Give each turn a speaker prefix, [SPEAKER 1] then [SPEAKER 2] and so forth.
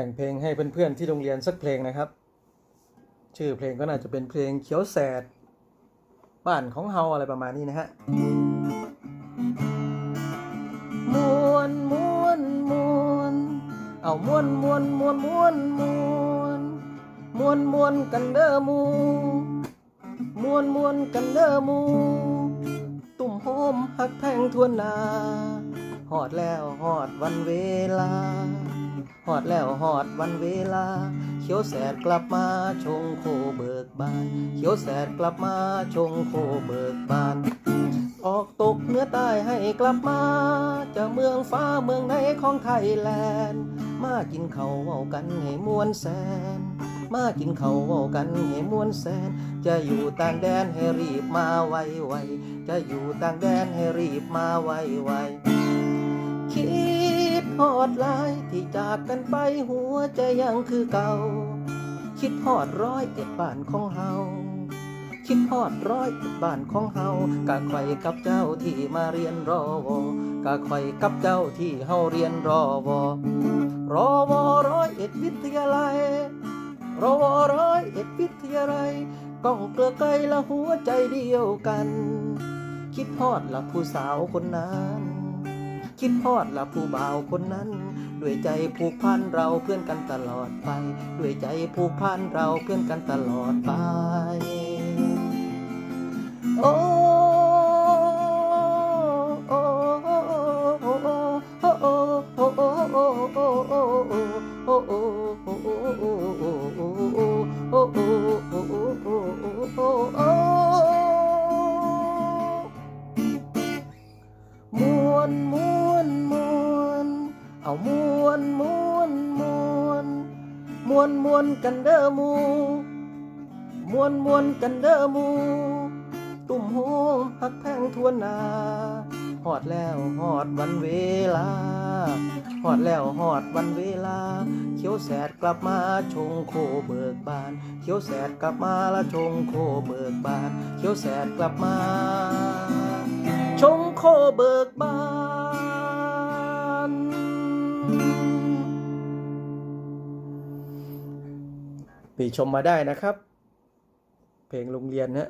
[SPEAKER 1] แต่งเพลงให้เพื่อนๆที่โรงเรียนสักเพลงนะครับ ชื่อเพลงก็น่าจะเป็นเพลงเขียวแสด บ้านของเฮาอะไรประมาณนี้นะฮะมวนมวนมวนเอามวนมวนมวนมวนมวนมวนมวนกันเด้อมูมวนมวนกันเด้อมู ตุ่มโฮมหักแพงทวนนาหอดแล้วหอดวันเวลา ฮอดแล้วฮอดวันเวลา เขียวแสดกลับมาชงโคเบิกบาน เขียวแสดกลับมาชงโคเบิกบาน ออกตกเนื้อใต้ให้กลับมาจะเมืองฟ้าเมืองไหนของไทยแลนด์ มากินเขาเว้ากันให้มวนแสน มากินเขาเว้ากันให้มวนแสน จะอยู่ต่างแดนให้รีบมาไวไวจะอยู่ต่างแดนให้รีบมาไวไว ฮอดลายที่จากกันไปหัวใจยังคือเก่า คิดฮอดร้อยเอ็ดบ้านของเฮาคิดฮอดร้อยเอ็ดบ้านของเฮากะไข่กับเจ้าที่มาเรียนรอวอกะไข่กับเจ้าที่เฮาเรียนรอวอรอวอร้อยเอ็ดวิทยาลัยรอวอร้อยเอ็ดวิทยาลัยก้องเกลือไกลละหัวใจเดียวกัน คิดฮอดละผู้สาวคนนั้น คิดทอดละผู้บ่าวคนนั้น ด้วยใจผูกพันเราเพื่อนกันตลอดไป ด้วยใจผูกพันเราเพื่อนกันตลอดไป โอ้วนม เอามวนมวนมวนมวนมวนกันเด้อมูมวนมวนกันเด้อมู ตุ่มโฮมหักแพงทวนนาหอดแล้วหอดวันเวลาหอดแล้วหอดวันเวลา เขียวแสดกลับมาชงโคเบิกบาน เขียวแสดกลับมาละชงโคเบิกบาน เขียวแสดกลับมา ชงโคเบิกบาน ไปชมมาได้นะครับ เพลงโรงเรียนนะ